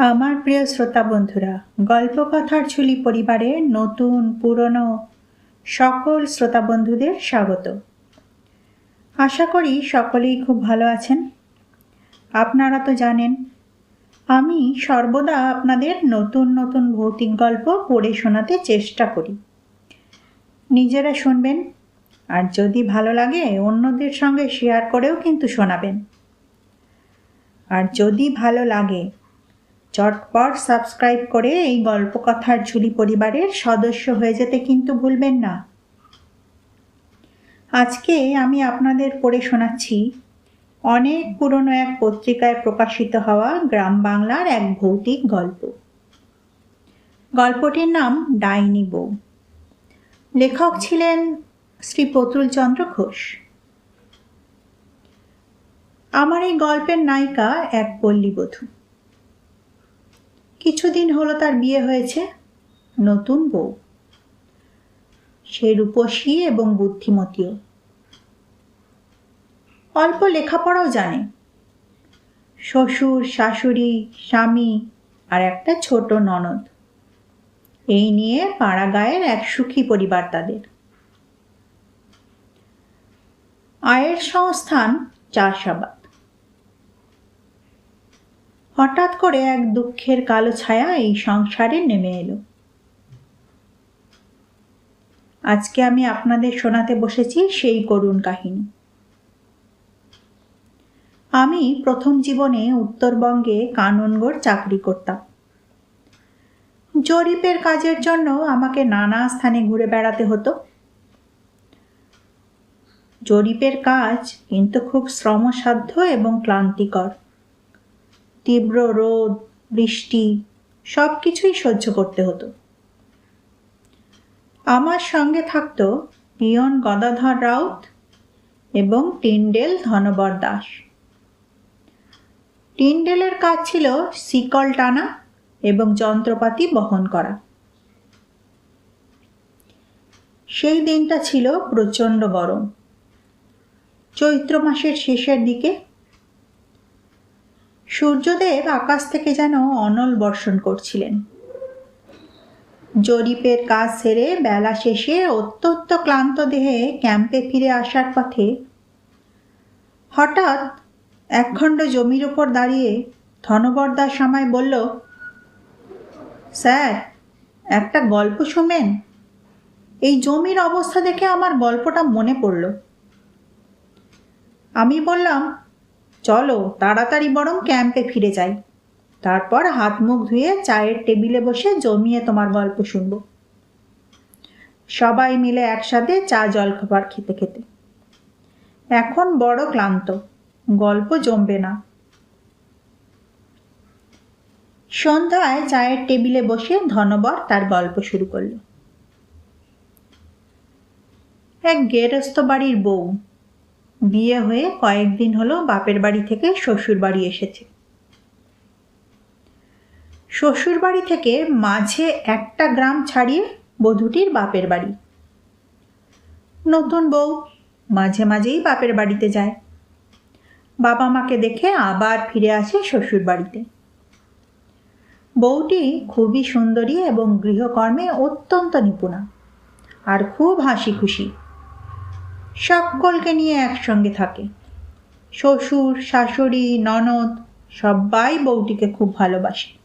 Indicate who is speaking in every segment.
Speaker 1: আমার প্রিয় শ্রোতা বন্ধুরা, গল্পকথার ঝুলি পরিবারের নতুন, পুরনো সকল শ্রোতা বন্ধুদের স্বাগত। আশা করি সকলেই খুব ভালো আছেন। আপনারা তো জানেন, আমি সর্বদা আপনাদের নতুন নতুন ভৌতিক গল্প পড়ে শোনাতে চেষ্টা করি। নিজেরা শুনবেন, আর যদি ভালো লাগে, অন্যদের সঙ্গে শেয়ার করেও কিন্তু শোনাবেন। আর যদি ভালো লাগে চটপট সাবস্ক্রাইব করে এই গল্পকথার ঝুলি পরিবারের সদস্য হয়ে যেতে কিন্তু ভুলবেন না। আজকে আমি আপনাদের পড়ে শোনাচ্ছি, অনেক পুরনো এক পত্রিকায় প্রকাশিত হওয়া গ্রাম বাংলার এক ভৌতিক গল্প। গল্পটির নাম ডাইনি বউ। লেখক ছিলেন শ্রী প্রতুল চন্দ্র ঘোষ। আমার এই গল্পের নায়িকা এক পল্লীবধূ। কিছুদিন হলো তার বিয়ে হয়েছে, নতুন বউ। সে রূপসী এবং বুদ্ধিমতীও। অল্প লেখাপড়াও জানে। শ্বশুর, শাশুড়ি, স্বামী আর একটা ছোট ননদ। এই নিয়ে পাড়া গায়ের এক সুখী পরিবার তাদের। আয়ের সংস্থান চাষাবাদ। হঠাৎ করে এক দুঃখের কালো ছায়া এই সংসারে নেমে এলো। আজকে আমি আপনাদের শোনাতে বসেছি সেই করুণ কাহিনী। আমি প্রথম জীবনে উত্তরবঙ্গে কাননগড় চাকরি করতাম। জরিপের কাজের জন্য আমাকে নানা স্থানে ঘুরে বেড়াতে হতো। জরিপের কাজ কিন্তু খুব শ্রমসাধ্য এবং ক্লান্তিকর। তীব্র রোদ, বৃষ্টি সব কিছুই সহ্য করতে হতো। আমার সঙ্গে থাকতো পিয়ন গদাধর রাউত এবং টিন্ডেল ধনবর দাস। টিন্ডেলের কাজ ছিল শিকল টানা এবং যন্ত্রপাতি বহন করা। সেই দিনটা ছিল প্রচণ্ড গরম। চৈত্র মাসের শেষের দিকে সূর্যদেব আকাশ থেকে যেন অনল বর্ষণ করছিলেন। জরিপের কাজ সেরে বেলা শেষে অত্যন্ত ক্লান্ত দেহে ক্যাম্পে ফিরে আসার পথে হঠাৎ একখণ্ড জমির ওপর দাঁড়িয়ে ধনবরদাস আমায় বলল, স্যার, একটা গল্প শোনেন এই জমির অবস্থা দেখে আমার গল্পটা মনে পড়ল। আমি বললাম চলো, তাড়াতাড়ি বরং ক্যাম্পে ফিরে যাই। তারপর হাত মুখ ধুয়ে চায়ের টেবিলে বসে জমিয়ে তোমার গল্প শুনব। সবাই মিলে একসাথে চা জলখাবার খেতে খেতে। এখন বড় ক্লান্ত, গল্প জমবে না। সন্ধ্যায় চায়ের টেবিলে বসে ধনবর তার গল্প শুরু করল। এক গেরস্থ বাড়ির বউ বিয়ে হয়ে কয়েকদিন হলো বাপের বাড়ি থেকে শ্বশুর বাড়ি এসেছে। শ্বশুর বাড়ি থেকে মাঝে একটা গ্রাম ছাড়িয়ে বধূটির বাপের বাড়ি। নতুন বউ মাঝে মাঝেই বাপের বাড়িতে যায়। বাবা মাকে দেখে আবার ফিরে আসে শ্বশুর বাড়িতে। বউটি খুবই সুন্দরী এবং গৃহকর্মে অত্যন্ত নিপুণা। আর খুব হাসি খুশি সকলকে নিয়ে একসঙ্গে থাকে। শ্বশুর, শাশুড়ি, ননদ সবাই বউটিকে খুব ভালোবাসে।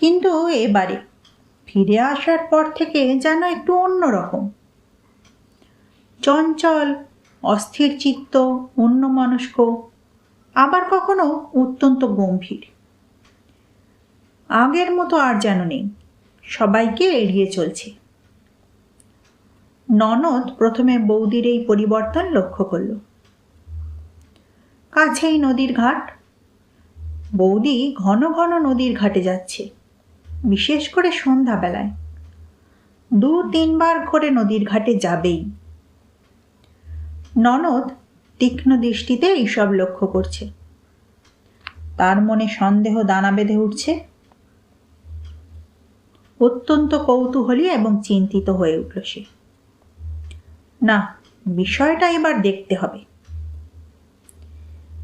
Speaker 1: কিন্তু এবারে ফিরে আসার পর থেকে যেন একটু অন্যরকম। চঞ্চল, অস্থির চিত্ত, অন্যমনস্ক, আবার কখনো অত্যন্ত গম্ভীর। আগের মতো আর যেন নেই। সবাইকে এড়িয়ে চলছে। ননদ প্রথমে বৌদির এই পরিবর্তন লক্ষ্য করল। কাছেই নদীর ঘাট। বৌদি ঘন ঘন নদীর ঘাটে যাচ্ছে, বিশেষ করে সন্ধ্যাবেলায়। দু তিনবার করে নদীর ঘাটে যাবেই। ননদ তীক্ষ্ণ দৃষ্টিতে এইসব লক্ষ্য করছে। তার মনে সন্দেহ দানা বেঁধে উঠছে। অত্যন্ত কৌতূহলী এবং চিন্তিত হয়ে উঠল সে। না, বিষয়টা এবার দেখতে হবে।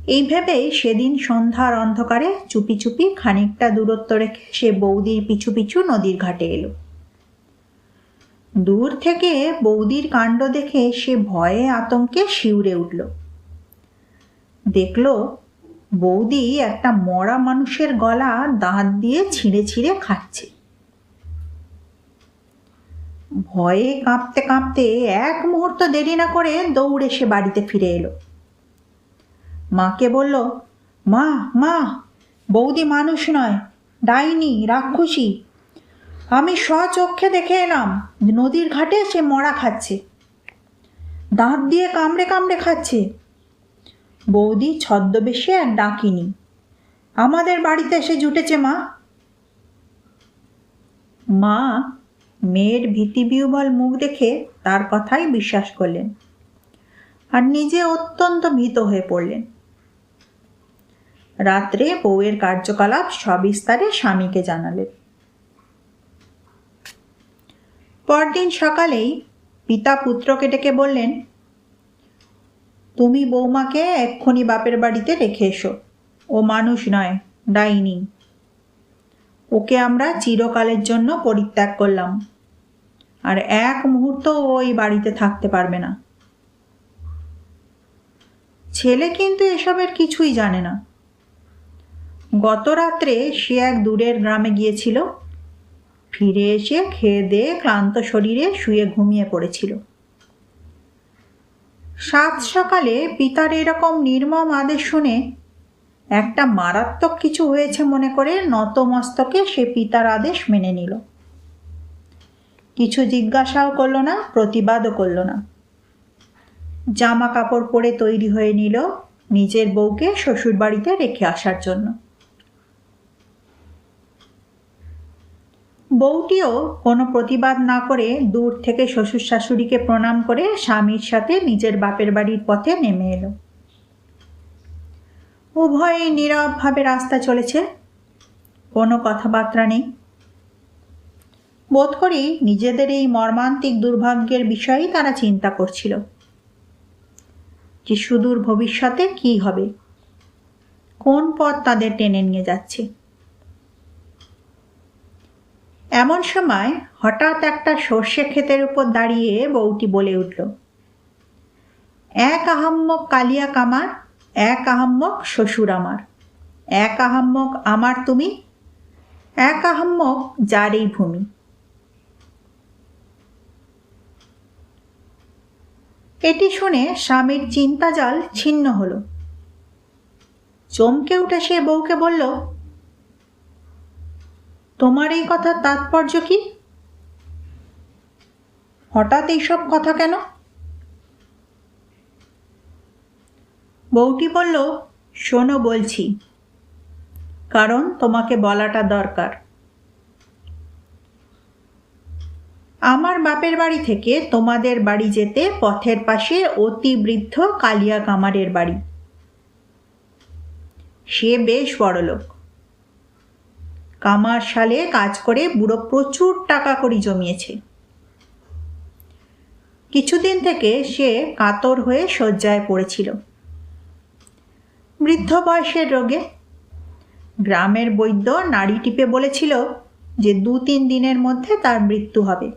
Speaker 1: এই ভেবেই সেদিন সন্ধ্যার অন্ধকারে চুপি চুপি খানিকটা দূরত্ব রেখে সে বৌদির পিছু পিছু নদীর ঘাটে এলো। দূর থেকে বৌদির কাণ্ড দেখে সে ভয়ে আতঙ্কে শিউরে উঠল। দেখল, বৌদি একটা মরা মানুষের গলা দাঁত দিয়ে ছিঁড়ে ছিঁড়ে খাচ্ছে। ভয়ে কাঁপতে কাঁপতে এক মুহূর্ত দেরি না করে দৌড়ে সে বাড়িতে ফিরে এলো। মাকে বলল, মা মা, বৌদি মানুষ নয়, ডাইনি, রাক্ষসী। আমি স্বচক্ষে দেখে এলাম, নদীর ঘাটে সে মরা খাচ্ছে। দাঁত দিয়ে কামড়ে কামড়ে খাচ্ছে। বৌদি ছদ্মবেশে এক ডাকিনি, আমাদের বাড়িতে এসে জুটেছে মা। মা মেয়ের ভীতিবিহ্বল মুখ দেখে তার কথাই বিশ্বাস করলেন আর নিজে অত্যন্ত ভীত হয়ে পড়লেন। রাত্রে বউয়ের কার্যকলাপ সবিস্তারে স্বামীকে জানালেন। পরদিন সকালেই পিতা পুত্রকে ডেকে বললেন, তুমি বৌমাকে এক্ষুনি বাপের বাড়িতে রেখে এসো। ও মানুষ নয়, ডাইনি। ওকে আমরা চিরকালের জন্য পরিত্যাগ করলাম। আর এক মুহূর্ত ওই বাড়িতে থাকতে পারবে না। ছেলে কিন্তু এসবের কিছুই জানে না। গত রাত্রে সে এক দূরের গ্রামে গিয়েছিল। ফিরে এসে খেয়ে দিয়ে ক্লান্ত শরীরে শুয়ে ঘুমিয়ে পড়েছিল। সাত সকালে পিতার এরকম নির্মম আদেশ শুনে একটা মারাত্মক কিছু হয়েছে মনে করে নতমস্তকে সে পিতার আদেশ মেনে নিল। কিছু জিজ্ঞাসাও করল না, প্রতিবাদও করল না। জামা কাপড় পরে তৈরি হয়ে নিল নিজের বউকে শ্বশুর বাড়িতে রেখে আসার জন্য। বউটিও কোনো প্রতিবাদ না করে দূর থেকে শ্বশুর শাশুড়িকে প্রণাম করে স্বামীর সাথে নিজের বাপের বাড়ির পথে নেমে এলো। উভয়ই নীরবভাবে রাস্তা চলেছে। কোনো কথাবার্তা নেই। বোধ করি নিজেদের এই মর্মান্তিক দুর্ভাগ্যের বিষয়েই তারা চিন্তা করছিল। যে সুদূর ভবিষ্যতে কি হবে? কোন পথ তাদের টেনে নিয়ে যাচ্ছে? এমন সময় হঠাৎ একটা সর্ষে ক্ষেতের উপর দাঁড়িয়ে বউটি বলে উঠল, এক আহাম্মক কালিয়া কামার এক আহাম্মক শ্বশুর আমার। এক আহাম্মক আমার তুমি, এক আহাম্মক যার এই ভূমি। এটি শুনে স্বামীর চিন্তাজাল ছিন্ন হল। চমকে উঠে সে বউকে বলল, তোমার এই কথার তাৎপর্য কি? হঠাৎ এইসব কথা কেন? বউটি বলল, শোনো বলছি। কারণ তোমাকে বলাটা দরকার। আমার বাপের বাড়ি থেকে তোমাদের বাড়ি যেতে পথের পাশে অতি বৃদ্ধ কালিয়া কামারের বাড়ি। সে বেশ বড় লোক কামার সালে কাজ করে বুড়ো প্রচুর টাকা করি জমিয়েছে। কিছুদিন থেকে সে কাতর হয়ে শয্যায় পড়েছিল। বৃদ্ধ বয়সের রোগে। গ্রামের বৈদ্য নাড়ি টিপে বলেছিল যে দু তিন দিনের মধ্যে তার মৃত্যু হবে।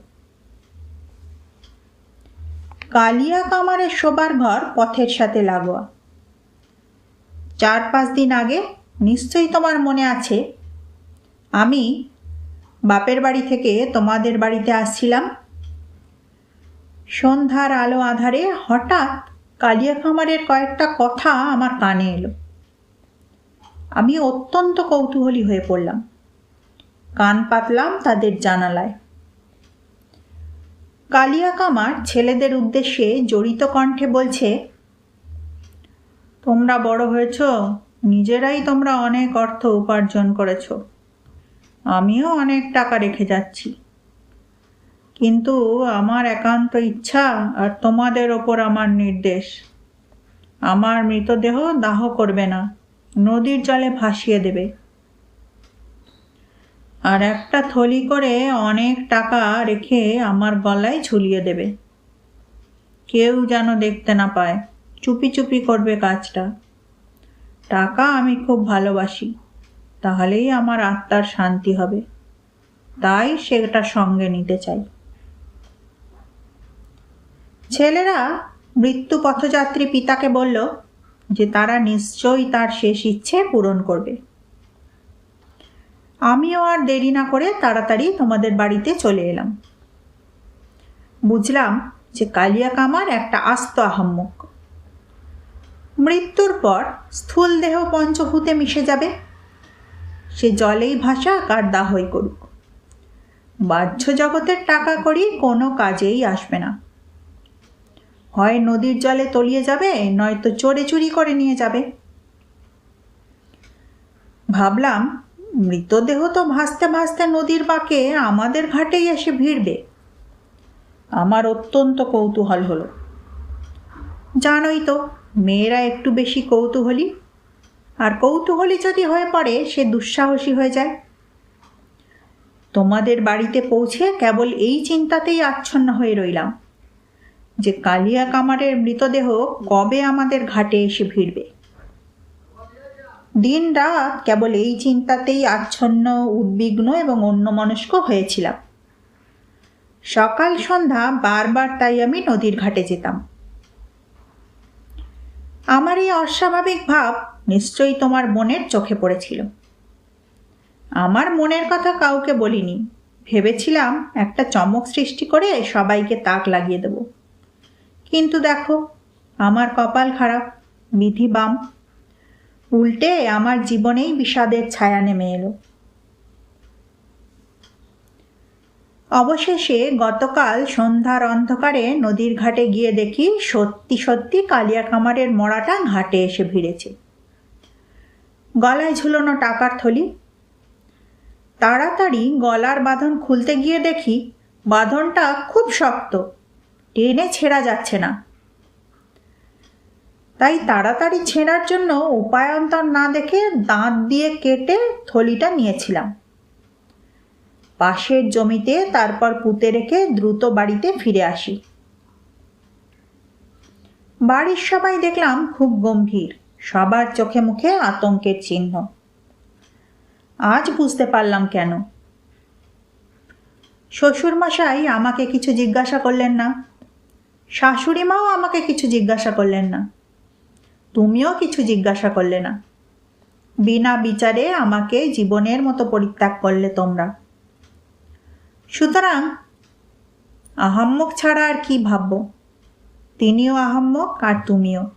Speaker 1: কালিয়া কামারের শোবার ঘর পথের সাথে লাগোয়া। চার পাঁচ দিন আগে নিশ্চয়ই তোমার মনে আছে, আমি বাপের বাড়ি থেকে তোমাদের বাড়িতে আসছিলাম। সন্ধ্যার আলো আধারে হঠাৎ কালিয়া খামারের কয়েকটা কথা আমার কানে এলো। আমি অত্যন্ত কৌতূহলী হয়ে পড়লাম। কান পাতলাম তাদের জানালায়। কালিয়া কামার ছেলেদের উদ্দেশ্যে জড়িত কণ্ঠে বলছে, তোমরা বড় হয়েছ, নিজেরাই তোমরা অনেক অর্থ উপার্জন করেছ। আমিও অনেক টাকা রেখে যাচ্ছি। কিন্তু আমার একান্ত ইচ্ছা আর তোমাদের ওপর আমার নির্দেশ। আমার মৃতদেহ দাহ করবে না, নদীর জলে ভাসিয়ে দেবে। আর একটা থলি করে অনেক টাকা রেখে আমার গলায় ঝুলিয়ে দেবে। কেউ যেন দেখতে না পায়, চুপি চুপি করবে কাজটা। টাকা আমি খুব ভালোবাসি, তাহলেই আমার আত্মার শান্তি হবে। তাই সেটা সঙ্গে নিতে চাই। ছেলেরা মৃত্যু পথযাত্রী পিতাকে বলল যে তারা নিশ্চয়ই তার শেষ ইচ্ছে পূরণ করবে। আমিও আর দেরি না করে তাড়াতাড়ি তোমাদের বাড়িতে চলে এলাম। বুঝলাম যে কালিয়া কামার একটা আস্ত আহাম্মক। মৃত্যুর পর স্থূল দেহ পঞ্চভূতে মিশে যাবে। সে জলেই ভাসাক আর দাহই করুক। বাহ্য জগতের টাকা করি কোনো কাজেই আসবে না। হয় নদীর জলে তলিয়ে যাবে, নয়তো চোরে চুরি করে নিয়ে যাবে। ভাবলাম, মৃতদেহ তো ভাসতে ভাসতে নদীর বাঁকে আমাদের ঘাটেই এসে ভিড়বে। আমার অত্যন্ত কৌতূহল হলো। জানোই তো, মেয়েরা একটু বেশি কৌতূহলী। আর কৌতূহলী যদি হয়ে পড়ে, সে দুঃসাহসী হয়ে যায়। তোমাদের বাড়িতে পৌঁছে কেবল এই চিন্তাতেই আচ্ছন্ন হয়ে রইলাম। যে কালিয়া কামারের মৃতদেহ কবে আমাদের ঘাটে এসে ভিড়বে? দিন রাত কেবল এই চিন্তাতেই আচ্ছন্ন, উদ্বিগ্ন এবং অন্যমনস্ক হয়েছিলাম। সকাল সন্ধ্যা বারবার তাই আমি নদীর ঘাটে যেতাম। আমার এই অস্বাভাবিক ভাব নিশ্চয়ই তোমার মনের চোখে পড়েছিল। আমার মনের কথা কাউকে বলিনি। ভেবেছিলাম একটা চমক সৃষ্টি করে সবাইকে তাক লাগিয়ে দেব। কিন্তু দেখো, আমার কপাল খারাপ বিধি বাম। উল্টে আমার জীবনেই বিষাদের ছায়া নেমে এলো। অবশেষে গতকাল সন্ধ্যার অন্ধকারে নদীর ঘাটে গিয়ে দেখি সত্যি সত্যি কালিয়া কামারের মরাটা ঘাটে এসে ভিড়েছে। গলায় ঝুলোনো টাকার থলি। তাড়াতাড়ি গলার বাঁধন খুলতে গিয়ে দেখি বাঁধনটা খুব শক্ত। টেনে ছেঁড়া যাচ্ছে না। তাই তাড়াতাড়ি ছেঁড়ার জন্য উপায়ন্তর না দেখে দাঁত দিয়ে কেটে থলিটা নিয়েছিলাম। পাশের জমিতে তারপর পুঁতে রেখে দ্রুত বাড়িতে ফিরে আসি। বাড়ির সবাই দেখলাম খুব গম্ভীর, সবার চোখে মুখে আতঙ্কের চিহ্ন। আজ বুঝতে পারলাম কেন। শ্বশুরমশাই আমাকে কিছু জিজ্ঞাসা করলেন না। শাশুড়ি মাও আমাকে কিছু জিজ্ঞাসা করলেন না। তুমিও কিছু জিজ্ঞাসা করলে না। বিনা বিচারে আমাকে জীবনের মতো পরিত্যাগ করলে তোমরা। সুতরাং আহাম্মক ছাড়া আর কি ভাবব? তিনিও আহাম্মক আর তুমিও।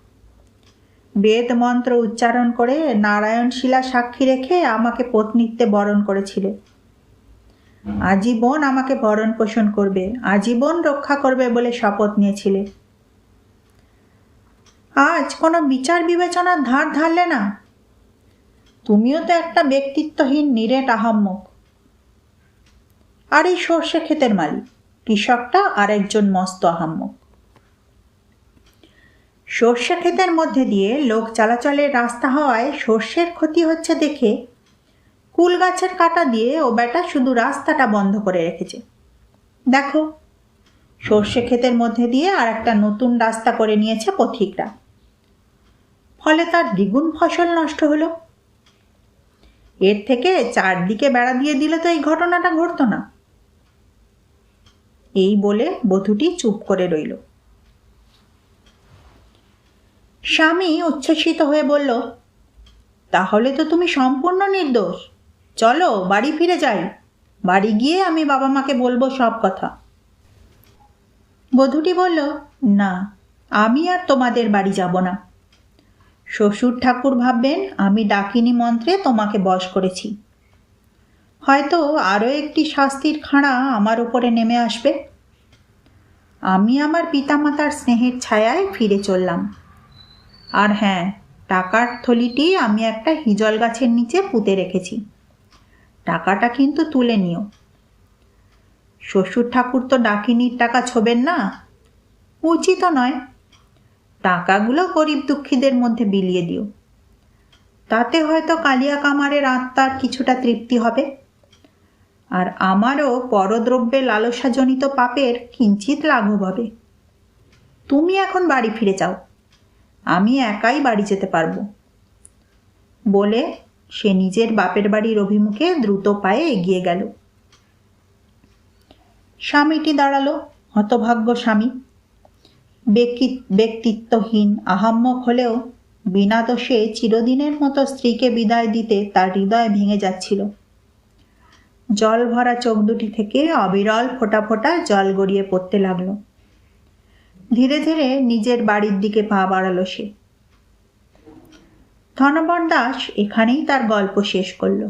Speaker 1: বেদ মন্ত্র উচ্চারণ করে নারায়ণ শিলা সাক্ষী রেখে আমাকে পত্নীত্বে বরণ করেছিলে। আজীবন আমাকে ভরণ পোষণ করবে, আজীবন রক্ষা করবে বলে শপথ নিয়েছিলে। আজ কোনো বিচার বিবেচনার ধার ধারলে না? তুমিও তো একটা ব্যক্তিত্বহীন, নিরেট আহাম্মক। আর এই সর্ষে ক্ষেতের মালিক, কৃষকটা আরেকজন মস্ত আহাম্মক। সর্ষে ক্ষেতের মধ্যে দিয়ে লোক চলাচলের রাস্তা হওয়ায় সর্ষের ক্ষতি হচ্ছে দেখে কুল গাছের কাটা দিয়ে ও বেটা শুধু রাস্তাটা বন্ধ করে রেখেছে। দেখো, সর্ষে ক্ষেতের মধ্যে দিয়ে আর একটা নতুন রাস্তা করে নিয়েছে পথিকরা। ফলে তার দ্বিগুণ ফসল নষ্ট হলো। এর থেকে চারদিকে বেড়া দিয়ে দিলে তো এই ঘটনাটা ঘটতো না। এই বলে বধূটি চুপ করে রইল। স্বামী উচ্ছ্বসিত হয়ে বলল, তাহলে তো তুমি সম্পূর্ণ নির্দোষ। চলো, বাড়ি ফিরে যাই। বাড়ি গিয়ে আমি বাবা মাকে বলব সব কথা। বধূটি বলল, না, আমি আর তোমাদের বাড়ি যাব না। শ্বশুর ঠাকুর ভাববেন, আমি ডাকিনি মন্ত্রে তোমাকে বশ করেছি। হয়তো আরও একটি শাস্তির খাঁড়া আমার উপরে নেমে আসবে। আমি আমার পিতামাতার স্নেহের ছায়ায় ফিরে চললাম। আর হ্যাঁ টাকার থলিটি আমি একটা হিজল গাছের নিচে পুঁতে রেখেছি। টাকাটা কিন্তু তুলে নিও। শ্বশুর ঠাকুর তো ডাকিনির টাকা ছোবেন না। উচিত নয়। টাকাগুলো গরিব দুঃখীদের মধ্যে বিলিয়ে দিও। তাতে হয়তো কালিয়া কামারের আত্মার কিছুটা তৃপ্তি হবে। আর আমারও পরদ্রব্যে লালসাজনিত পাপের কিঞ্চিত লাঘব হবে। তুমি এখন বাড়ি ফিরে যাও। আমি একাই বাড়ি যেতে পারব। বলে সে নিজের বাপের বাড়ির অভিমুখে দ্রুত পায়ে এগিয়ে গেল। স্বামীটি দাঁড়াল, হতভাগ্য স্বামী। ব্যক্তি- ব্যক্তিত্বহীন, আহাম্মক হলেও বিনা দোষে চিরদিনের মতো স্ত্রীকে বিদায় দিতে তার হৃদয় ভেঙে যাচ্ছিল। জল ভরা চোখ দুটি থেকে অবিরল ফোটা ফোঁটা জল গড়িয়ে পড়তে লাগল। ধীরে ধীরে নিজের বাড়ির দিকে পা বাড়ালো সে। ধনবর দাস এখানেই তার গল্প শেষ করল।